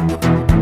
Thank you.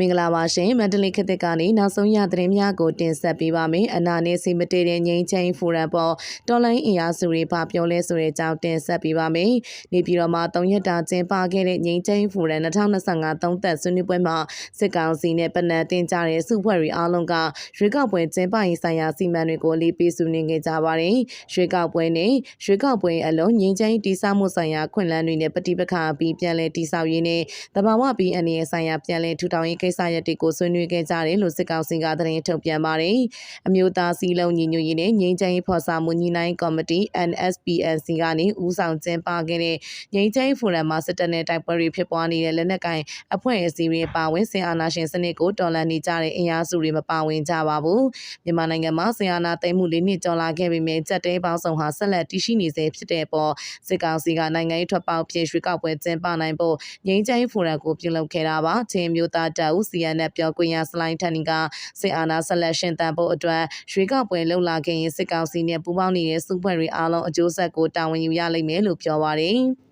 မင်္ဂလာပါရှင်မန္တလေးခေတ်သစ်ကနေနောက်ဆုံးရသတင်းများကိုတင်ဆက်ပေးပါမယ်အနာနဲ့စီမတေတဲ့ငိမ့်ချင်းဖိုရမ်ပေါ်တော်လိုင်းအင်အားစုတွေပါပြောလဲဆိုတဲ့အကြောင်းတင်ဆက်ပေးပါမယ်နေပြည်တော်မှာ၃ရက်တာကျင်းပခဲ့တဲ့ငိမ့်ချင်းဖိုရမ်2025သုံးသက်ဆွေးနွေးပွဲမှာစစ်ကောင်စီနဲ့ပနန်တင်ကြတဲ့စုဖွဲ့တွေအားလုံးကရွေးကောက်ပွဲကျင်းပရေးဆိုင်ရာစီမံတွေကိုလေးပေးစုနေခဲ့ကြပါတယ်ရွေးကောက်ပွဲနဲ့ရွေးကောက်ပွဲအလုံးငိမ့်ချင်းတိစမှုဆိုင်ရာခွင့်လန်းတွေနဲ့ပဋိပက္ခအပြီးပြန်လည်တိဆောက်ရေးနဲ့တဘာဝပြီးအနေနဲ့ဆိုင်ရာပြန်လည်ထူထောင်ရေးကိစ္စရပ်တွေကိုဆွေးနွေးခဲ့ကြတယ်လို့စစ်ကောင်စီကသတင်းထုတ်ပြန်ပါတယ်။အမျိုးသားစီလုံးညီညွတ်ရေးနဲ့ငြိမ်းချမ်းရေးဖော်ဆောင်မှုညီနိုင်ကော်မတီ NSPNC ကနေဦးဆောင်ကျင်းပခဲ့တဲ့ငြိမ်းချမ်းရေးဖိုရမ်မှာစစ်တပ်နဲ့တိုက်ပွဲတွေဖြစ်ပွားနေတဲ့လက်နက်ကိုင်အဖွဲ့အစည်းတွေပါဝင်ဆင်အာဏာရှင်စနစ်ကိုတော်လှန်နေကြတဲ့အင်အားစုတွေမပါဝင်ကြပါဘူး။မြန်မာနိုင်ငံမှာဆင်အာဏာသိမ်းမှုလေးနှစ်ကျော်လာခဲ့ပေမဲ့ကြက်တဲပေါင်းဆောင်ဟာဆက်လက်တည်ရှိနေဆဲဖြစ်တဲ့ပေါ်စစ်ကောင်စီကနိုင်ငံရေးထွက်ပေါက်ဖြစ်ရွှေကောက်ပွဲကျင်းပနိုင်ဖို့ငြိမ်းချမ်းရေးဖိုရမ်ကိုပြုလုပ်ခဲ့တာပါ။ချင်းမျိုးသားတပ်ဦး CNF ပြောခွင့်ရစလိုင်းထန်နီကစစ်အာဏာဆက်လက်ရှင်တန်ဖို့အတွက်ရွေးကောက်ပွဲလှုပ်လာခဲ့ရင်စစ်ကောင်စီနဲ့ပူးပေါင်းနေတဲ့စုဖွဲ့တွေအားလုံးအကျိုးဆက်ကိုတာဝန်ယူရလိမ့်မယ်လို့ပြောပါတယ်။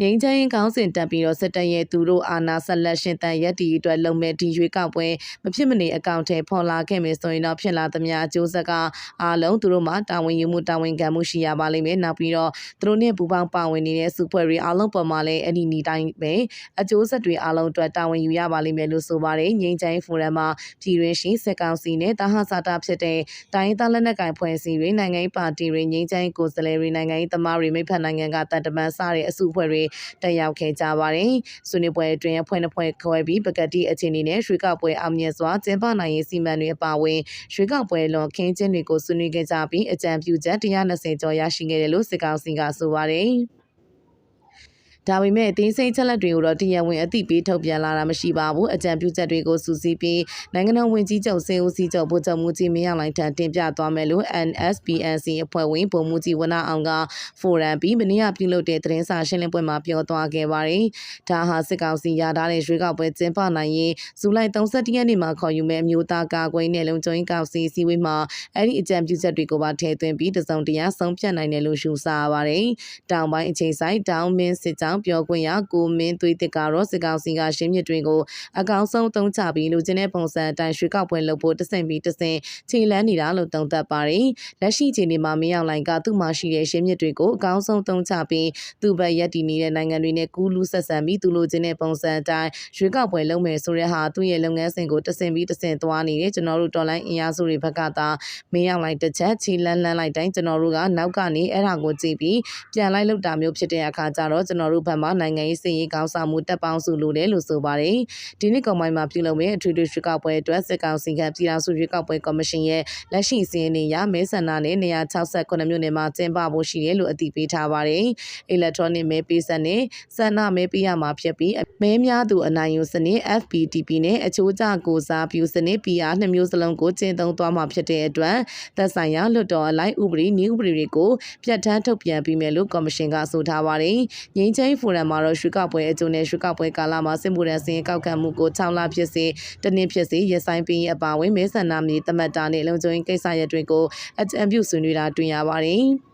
ငိမ့်ချမ်းကောင်းစဉ်တက်ပြီးတော့စစ်တပ်ရဲ့သူတို့အာဏာဆက်လက်ရှင်တန်ရက်တီအတွက်လုံမဲ့ဒီရွေးကောက်ပွဲမဖြစ်မနေအကောင့်ထဲပေါ်လာခဲ့မယ်ဆိုရင်တော့ဖြစ်လာသမျှအကျိုးဆက်ကအားလုံးသူတို့မှာတာဝန်ယူမှုတာဝန်ခံမှုရှိရပါလိမ့်မယ်နောက်ပြီးတော့သူတို့နဲ့ပူးပေါင်းပါဝင်နေတဲ့စုဖွဲ့တွေအားလုံးပေါ်မှာလည်းအဲ့ဒီနီတိုင်းပဲအကျိုးဆက်တွေအားလုံးအတွက်တာဝန်ယူရပါလိမ့်မယ်လို့ဆိုပါတယ်ငိမ့်ချမ်းဖိုရမ်မှာပြည်တွင်းရှိစစ်ကောင်စီနဲ့တာဟဆတာဖြစ်တဲ့တိုင်းသားလက်နက်ကိုင်ဖွဲ့စည်းတွေနိုင်ငံရေးပါတီတွေငိမ့်ချမ်းကိုယ်စားလှယ်တွေနိုင်ငံရေးသမားတွေမိဖက်နိုင်ငံကတန်တမန်စတဲ့အစုအဖွဲ့တွေတက်ရောက်ခဲ့ကြပါတယ်။ဆွေးနွေးပွဲအတွင်းအဖွဲ့နှစ်ဖွဲ့ခွဲပြီးပကတိအခြေအနေနဲ့ရွှေကောက်ပွဲအောင်မြင်စွာကျင်းပနိုင်ရေးစီမံတွေအပါအဝင်ရွှေကောက်ပွဲလွန်ခင်းချင်းတွေကိုဆွေးနွေးခဲ့ကြပြီးအကြံပြုချက်120ကျော်ရရှိခဲ့တယ်လို့စစ်ကောင်စီကဆိုပါတယ်။ ဒါပေမဲ့အသေးစိတ်ချက်လက်တွေကိုတော့တရားဝင်အသိပေးထုတ်ပြန်လာတာမရှိပါဘူးအကြံပြုချက်တွေကိုစူးစီးပြီးနိုင်ငံတော်ဝန်ကြီးချုပ်စေဦးစီးချုပ်ဗိုလ်ချုပ်မူကြီးမင်းအောင်လှိုင်ထံတင်ပြသွားမယ်လို့ NSPNC အဖွဲ့ဝင်ဗိုလ်မှူးကြီးဝနအောင်ကဖိုရမ်ပြီးမနေ့ကပြုလုပ်တဲ့သတင်းစာရှင်းလင်းပွဲမှာပြောသွားခဲ့ပါတယ်ဒါဟာစစ်ကောင်စီရထားတဲ့ရွေးကောက်ပွဲကျင်းပနိုင်ရေးဇူလိုင်31ရက်နေ့မှာခေါ်ယူမဲ့အမျိုးသားကာကွယ်နယ်လုံခြုံရေးကောင်စီစည်းဝေးမှာအဲ့ဒီအကြံပြုချက်တွေကိုပါထည့်သွင်းပြီးတစုံတရာဆုံးဖြတ်နိုင်တယ်လို့ရှုဆာပါတယ်တောင်ပိုင်းအခြေဆိုင်တောင်မင်းစစ်ကြောင်းပြောခွင့်ရကိုမင်းသွေးတစ်ကတော့စစ်ကောင်စီကရှင်းမြစ်တွေကိုအကောင်းဆုံးသုံးချပြီးလူချင်းတဲ့ပုံစံအတိုင်းရွှေကောက်ပွဲလုပ်ဖို့တဆင့်ပြီးတဆင့်ခြေလန်းနေတာလို့သုံးသပ်ပါတယ်။လက်ရှိချိန်ဒီမှာမင်းအောင်လိုင်ကသူ့မှာရှိတဲ့ရှင်းမြစ်တွေကိုအကောင်းဆုံးသုံးချပြီးသူ့ဘက်ရက်တည်နေတဲ့နိုင်ငံတွေနဲ့ကူးလူဆက်ဆံပြီးသူလူချင်းတဲ့ပုံစံအတိုင်းရွှေကောက်ပွဲလုပ်မယ်ဆိုတဲ့ဟာသူ့ရဲ့လုပ်ငန်းစဉ်ကိုတဆင့်ပြီးတဆင့်သွားနေတယ်ကျွန်တော်တို့တော်လိုင်းအင်အားစုတွေဘက်ကသာမင်းအောင်လိုင်တစ်ချက်ခြေလန်းလန်းလိုက်တိုင်းကျွန်တော်တို့ကနောက်ကနေအဲ့ဒါကိုကြည့်ပြီးပြန်လိုက်လောက်တာမျိုးဖြစ်တဲ့အခါကျတော့ကျွန်တော်တို့ဘက်မှာနိုင်ငံရေးစည်ရေးကောင်းဆောင်မှုတပ်ပေါင်းစုလိုတယ်လို့ဆိုပါတယ်။ဒီနေ့ကောင်ပိုင်းမှာပြုလုပ်မယ့်အထွေထွေရွေးကောက်ပွဲအတွက်စစ်ကောင်စီကပြည်ထောင်စုရွေးကောက်ပွဲကော်မရှင်ရဲ့လက်ရှိစီးရင်နေရမဲဆန္ဒနဲ့168မြို့နယ်မှာကျင်းပဖို့ရှိတယ်လို့အတည်ပြုထားပါတယ်။ electronic မဲပေးစက်နဲ့ဆန္ဒမဲပေးရမှာဖြစ်ပြီးမဲများသူအနိုင်ယူစနစ် FPTP နဲ့အချိုးကျကိုစားပြုစနစ် PR နှစ်မျိုးစလုံးကိုကျင့်သုံးသွားမှာဖြစ်တဲ့အတွက်သက်ဆိုင်ရာလွှတ်တော်အလိုက်ဥပဒေနည်းဥပဒေတွေကိုပြဋ္ဌာန်းထုတ်ပြန်ပြီးမယ်လို့ကော်မရှင်ကဆိုထားပါတယ်။ငင်းချင်းဖိုရမ်မှာတော့ရွှေကောက်ပွဲအကျိုးနဲ့ရွှေကောက်ပွဲကာလမှာစစ်မှုထမ်းစင်ကောက်ခံမှုကို6လဖြစ်စေတနည်းဖြစ်စေရဆိုင်ပြီးအပါဝင်မဲဆန္ဒမြေတမတ်တာနဲ့လုံခြုံရေးကိစ္စရပ်တွေကိုအကြံပြုဆွေးနွေးတာတွေ့ရပါတယ်။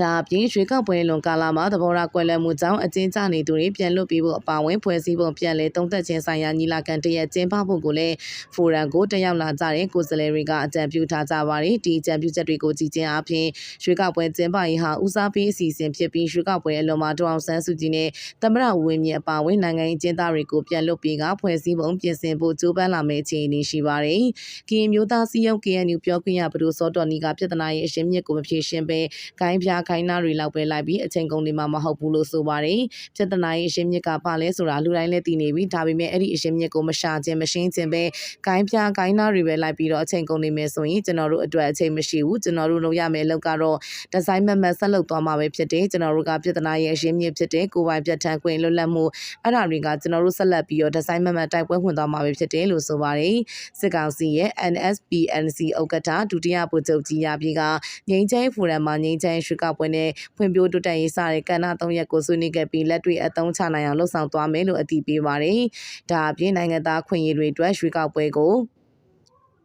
ဒါအပြင်ရွေးကောက်ပွဲလွန်ကာလမှာသဘောထားကွဲလွဲမှုကြောင့်အကျဉ်းချနေသူတွေပြန်လွတ်ပြီးဖို့အပါအဝင်ဖွဲ့စည်းပုံပြန်လည်တုံ့တက်ခြင်းဆိုင်ရာညီလာခံတရက်ကျင်းပဖို့ကိုလည်းဖိုရမ်ကိုတက်ရောက်လာကြတဲ့ကိုယ်စားလှယ်တွေကအကြံပြုထားကြပါတယ်ဒီအကြံပြုချက်တွေကိုကြည်ချင်းအပြင်ရွေးကောက်ပွဲကျင်းပရေးဟာဦးစားပေးအစီအစဉ်ဖြစ်ပြီးရွေးကောက်ပွဲအလွန်မှာတောင်ဆန်းစုကြည်နဲ့သမရဝင်းမြင့်အပါအဝင်နိုင်ငံရေးကျင်းသားတွေကိုပြန်လွတ်ပြီးကဖွဲ့စည်းပုံပြင်ဆင်ဖို့ကြိုးပမ်းလာမယ့်အခြေအနေရှိပါတယ်ကရင်မျိုးသားစီယုံ KNU ပြောခွင့်ရဘဒိုစောတော်နီကပြဿနာရဲ့အရှင်းမြစ်ကိုမဖြေရှင်းပဲဂိုင်းပြခိုင်းနာတွေလောက်ပဲလိုက်ပြီးအချိန်ကုန်နေမှာမဟုတ်ဘူးလို့ဆိုပါတယ်။ပြဿနာရဲ့အရှင်းမြစ်ကပါလဲဆိုတာလူတိုင်းလည်းသိနေပြီဒါပေမဲ့အဲ့ဒီအရှင်းမြစ်ကိုမရှာခြင်းမရှင်းခြင်းပဲဂိုင်းပြဂိုင်းနာတွေပဲလိုက်ပြီးတော့အချိန်ကုန်နေမယ်ဆိုရင်ကျွန်တော်တို့အတွက်အချိန်မရှိဘူးကျွန်တော်တို့လုပ်ရမယ့်အလုပ်ကတော့ဒီဇိုင်းမမတ်ဆက်လုပ်သွားမှာပဲဖြစ်တယ်ကျွန်တော်တို့ကပြဿနာရဲ့အရှင်းမြစ်ဖြစ်တဲ့ကိုယ်ပိုင်ပြတ်ထန်းခွင့်လွတ်လပ်မှုအဲ့ဒါတွေကကျွန်တော်တို့ဆက်လက်ပြီးတော့ဒီဇိုင်းမမတ်တိုက်ပွဲဝင်သွားမှာပဲဖြစ်တယ်လို့ဆိုပါတယ်။စစ်ကောင်စီရဲ့ NSPNC ဥက္ကဋ္ဌဒုတိယဗိုလ်ချုပ်ကြီးရပြည်ကငိမ့်ချိုင်းဖိုရမ်မှာငိမ့်ချိုင်းရွှေကပွဲနဲ့ဖွံ့ဖြိုးတိုးတက်ရေးစတဲ့ကဏ္ဍ၃ရပ်ကိုဆွေးနွေးခဲ့ပြီးလက်တွေ့အသုံးချနိုင်အောင်လှုံ့ဆော်သွားမယ်လို့အတည်ပြုပါတယ်။ဒါအပြင်နိုင်ငံသားခွင့်ရည်တွေအတွက်ရွေးကောက်ပွဲကို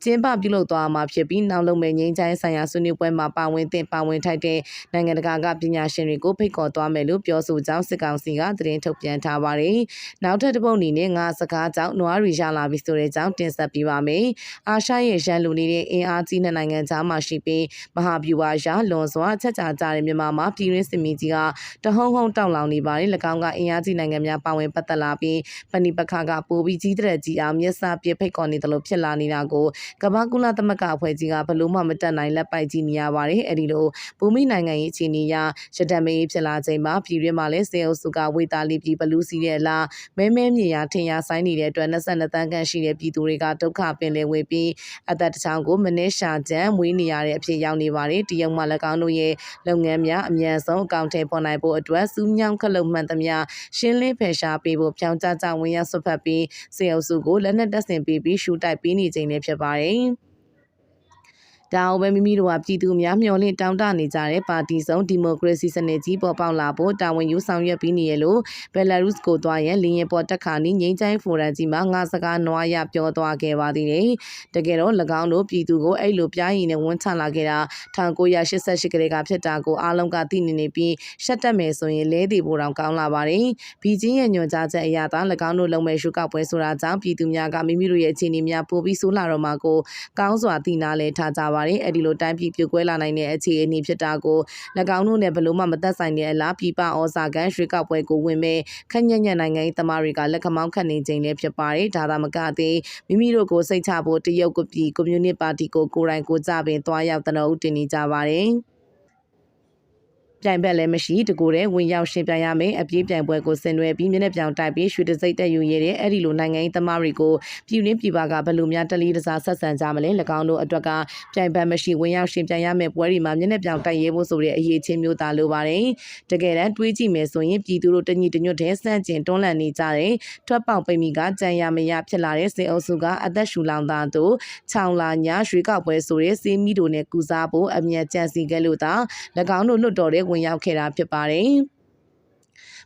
ကျင်းပပြုလုပ်သွားမှာဖြစ်ပြီးနောက်လုံမဲ့ငင်းချိုင်းဆိုင်ရာဆွေးနွေးပွဲမှာပါဝင်သင့်ပါဝင်ထိုက်တဲ့နိုင်ငံတကာကပညာရှင်တွေကိုဖိတ်ခေါ်သွားမယ်လို့ပြောဆိုကြောင်းစစ်ကောင်စီကသတင်းထုတ်ပြန်ထားပါတယ်။နောက်ထပ်တစ်ပုတ်အနေနဲ့ငါစကားကြောင့်နွားရီရလာပြီဆိုတဲ့ကြောင်းတင်ဆက်ပေးပါမယ်။အာရှရဲ့ရန်လူနေတဲ့အင်အားကြီးတဲ့နိုင်ငံသားမှရှိပြီးမဟာဗျူဟာရလွန်စွာချက်ချာကြတဲ့မြန်မာမှာပြည်ရင်းစစ်မီကြီးကတဟုံဟုံတောက်လောင်နေပါတယ်။၎င်းကအင်အားကြီးနိုင်ငံများပါဝင်ပတ်သက်လာပြီးပဏိပခါကပိုပြီးကြီးတဲ့ကြီးအောင်မျက်စာပြဖိတ်ခေါ်နေတယ်လို့ဖြစ်လာနေတာကိုကမ္ဘာကုလသမဂ္ဂအဖွဲ့ကြီးကဘလို့မှမတက်နိုင်လက်ပိုက်ကြည့်နေရပါတယ်။အဲဒီလိုဘူမိနိုင်ငံရေးအခြေအနေအရရတမေးဖြစ်လာချိန်မှာပြည်ရင်းမှာလည်းစေအုပ်စုကဝေတာလီပြည်ဘလူးစီရဲ့လားမဲမဲမြေယာထင်ရဆိုင်နေတဲ့အတွက်22တန်းခန့်ရှိတဲ့ပြည်သူတွေကဒုက္ခပင်လယ်ဝေပြီးအသက်တစ်ချောင်းကိုမနစ်ရှာကြမ်းမွေးနေရတဲ့အဖြစ်ရောက်နေပါတယ်။တရုတ်မှ၎င်းတို့ရဲ့လုပ်ငန်းများအမြန်ဆုံးအကောင့်ထဲပေါ်နိုင်ဖို့အတွက်စူးညောင်းခလုတ်မှန်သမျှရှင်းလင်းဖယ်ရှားပေးဖို့ပြောင်းကြကြဝင်ရောက်ဆွတ်ဖက်ပြီးစေအုပ်စုကိုလက်နက်တပ်ဆင်ပေးပြီးရှူတိုက်ပေးနေခြင်းလည်းဖြစ်ပါတယ်။ Bye. ဒါအောင်ပဲမိမိတို့ကပြည်သူများမျှော်လင့်တောင်းတနေကြတဲ့ပါတီစုံဒီမိုကရေစီစနစ်ကြီးပေါ်ပေါက်လာဖို့တာဝန်ယူဆောင်ရွက်ပြီးနေရလို့ဘယ်လာရုစ်ကိုသွားရင်လင်းရင်ပေါ်တက်ခါနီငိမ့်ချိုင်းဖိုရမ်ကြီးမှာငါစကားနွားရပြောသွားခဲ့ပါသေးတယ်။တကယ်တော့၎င်းတို့ပြည်သူကိုအဲ့လိုပြားရည်နဲ့ဝန်ချလာခဲ့တာ1988ကလေးကဖြစ်တာကိုအားလုံးကသိနေနေပြီးရှက်တက်မယ်ဆိုရင်လဲတည်ဖို့တောင်ကောင်းလာပါတယ်။ဘီဂျင်းရဲ့ညွှန်ကြားချက်အရသာ၎င်းတို့လုံမဲ့ရှုကောက်ပွဲဆိုတာကြောင့်ပြည်သူများကမိမိတို့ရဲ့အခြေအနေများပိုပြီးဆိုးလာတော့မှကိုကောင်းစွာသိနာလဲထားကြပါတယ်။အဲ့ဒီလိုတိုင်းပြည်ပြိုကွဲလာနိုင်တဲ့အခြေအနေဖြစ်တာကို၎င်းတို့နဲ့ဘလို့မှမသက်ဆိုင်တဲ့အလားပြပဩဇာကန်ရွှေကောက်ပွဲကိုဝင်မဲ့ခက်ညက်ညက်နိုင်ငံရေးသမားတွေကလက်ခမောင်းခတ်နေခြင်းလည်းဖြစ်ပါတယ်။ဒါသာမကသေးမိမိတို့ကိုစိတ်ချဖို့တရုတ်ကပြည်ကွန်မြူနတီပါတီကိုကိုယ်တိုင်ကိုကြပင်သွားရောက်တဲ့ဦးတင်နေကြပါတယ်။ ပြိုင်ဘက်လည်းမရှိတကူတဲ့ဝင်ရောက်ရှင်ပြိုင်ရမယ်အပြေးပြိုင်ပွဲကိုဆင်နွှဲပြီးမျက်နှာပြောင်တိုက်ပြီးရွှေတစိမ့်တက်ယူရတဲ့အဲ့ဒီလိုနိုင်ငံရေးသမားတွေကိုပြည်ရင်းပြည်ပကဘယ်လိုများတလီတစားဆက်ဆံကြမလဲ၎င်းတို့အတွက်ကပြိုင်ဘက်မရှိဝင်ရောက်ရှင်ပြိုင်ရမယ်ပွဲတွေမှာမျက်နှာပြောင်တိုက်ရဲဖို့ဆိုတဲ့အရေးချင်းမျိုးသားလိုပါတယ်တကယ်တမ်းတွေးကြည့်မယ်ဆိုရင်ပြည်သူတို့တညီတညွတ်တဲ့စန့်ကျင်တွန်းလှန်နေကြတဲ့ထွက်ပေါက်ပိမိကကြံရမရဖြစ်လာတဲ့စေအုပ်စုကအသက်ရှူလောင်သားတို့ခြောင်လာညာရွှေကောက်ပွဲဆိုတဲ့စေးမီတို့နဲ့ကူစားဖို့အမြတ်ကြံစီခဲ့လို့သာ၎င်းတို့လွတ်တော်တဲ့ဝင်ရောက်ခဲ့တာဖြစ်ပါတယ်။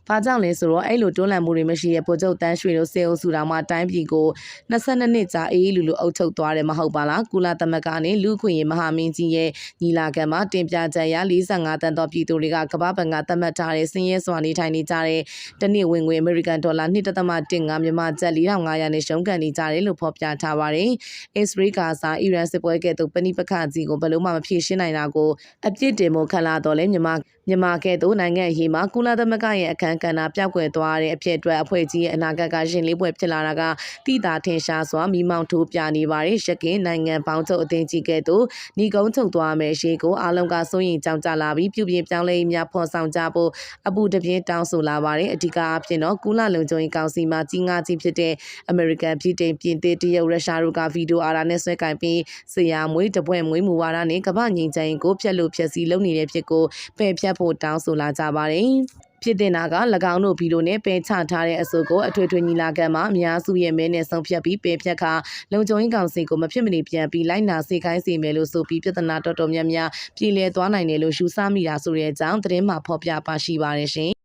ဘာကြောင့်လဲဆိုတော့အဲ့လိုတွန်းလှန်မှုတွေမရှိတဲ့ဗိုလ်ချုပ်တန်းရွှေတို့စေအုပ်စုတော်မှတိုင်းပြည်ကို22နှစ်ကြာအေးအေးလူလူအုပ်ချုပ်သွားတယ်မဟုတ်ပါလားကုလသမဂ္ဂနဲ့လူ့ခွင့်ရေးမဟာမင်းကြီးရဲ့ညီလာခံမှာတင်ပြချက်ရ45တန်သောပြည်သူတွေကကမ္ဘာ့ဘဏ်ကသတ်မှတ်ထားတဲ့စင်းရဲစွာနေထိုင်နေကြတဲ့တနည်းဝင်ငွေအမေရိကန်ဒေါ်လာ1.15မြန်မာကျပ်4500နဲ့ရှုံးကန်နေကြတယ်လို့ဖော်ပြထားပါတယ်။အစ္စရေးကာဇာအီရန်စစ်ပွဲကဲ့သို့ပဏိပခကြီးကိုဘယ်လို့မှမဖြေရှင်းနိုင်တာကိုအပြစ်တင်မှုခံလာတော့လဲမြန်မာ မြန်မာကဲ့သို့နိုင်ငံအရေးမှာကုလသမဂ္ဂရဲ့အခမ်းကဏ္ဍပျောက်ကွယ်သွားတဲ့အဖြစ်အတွက်အဖွဲ့ကြီးရဲ့အနာဂတ်ကရှင်လေးပွဲဖြစ်လာတာကတိတာထင်ရှားစွာမိမောင်းထိုးပြနေပါတယ်ရကင်းနိုင်ငံပေါင်းချုပ်အသင်းကြီးကဲ့သို့ညီကုန်းချုပ်သွားမယ်ရှေးကိုအားလုံးကစိုးရင်ကြောင်ကြလာပြီးပြုပြင်ပြောင်းလဲရေးများဖော်ဆောင်ကြဖို့အပူတပြင်းတောင်းဆိုလာပါတယ်အဓိကအဖြစ်တော့ကုလလုံခြုံရေးကောင်စီမှာကြီးငါကြီးဖြစ်တဲ့အမေရိကန်ပြည်တိန်ပြင်သစ်တရုတ်ရုရှားတို့ကဗီဒီယိုအာရာနဲ့ဆွဲကင်ပြီးဆရာမွေးတပွဲမွေးမူဝါဒနဲ့ကမ္ဘာငြိမ်းချမ်းရေးကိုဖျက်လို့ဖျက်ဆီးလုပ်နေတဲ့ဖြစ်ကိုပယ်ဖြတ်ဖို့တောင်းဆိုလာကြပါတယ်။ဖြစ်တင်တာက၎င်းတို့ဗီလိုနဲ့ပယ်ချထားတဲ့အဆိုကိုအထွေထွေညီလာခံမှာအများစုရဲ့မဲနဲ့ဆုံးဖြတ်ပြီးပယ်ဖြတ်ခါလုံခြုံရေးကောင်စီကိုမဖြစ်မနေပြန်ပြီးလိုက်နာစေခိုင်းစေမယ်လို့ဆိုပြီးပြဿနာတော်တော်များများပြည်လည်သွားနိုင်တယ်လို့ယူဆမိတာဆိုတဲ့အကြောင်းသတင်းမှာဖော်ပြပါရှိပါတယ်ရှင်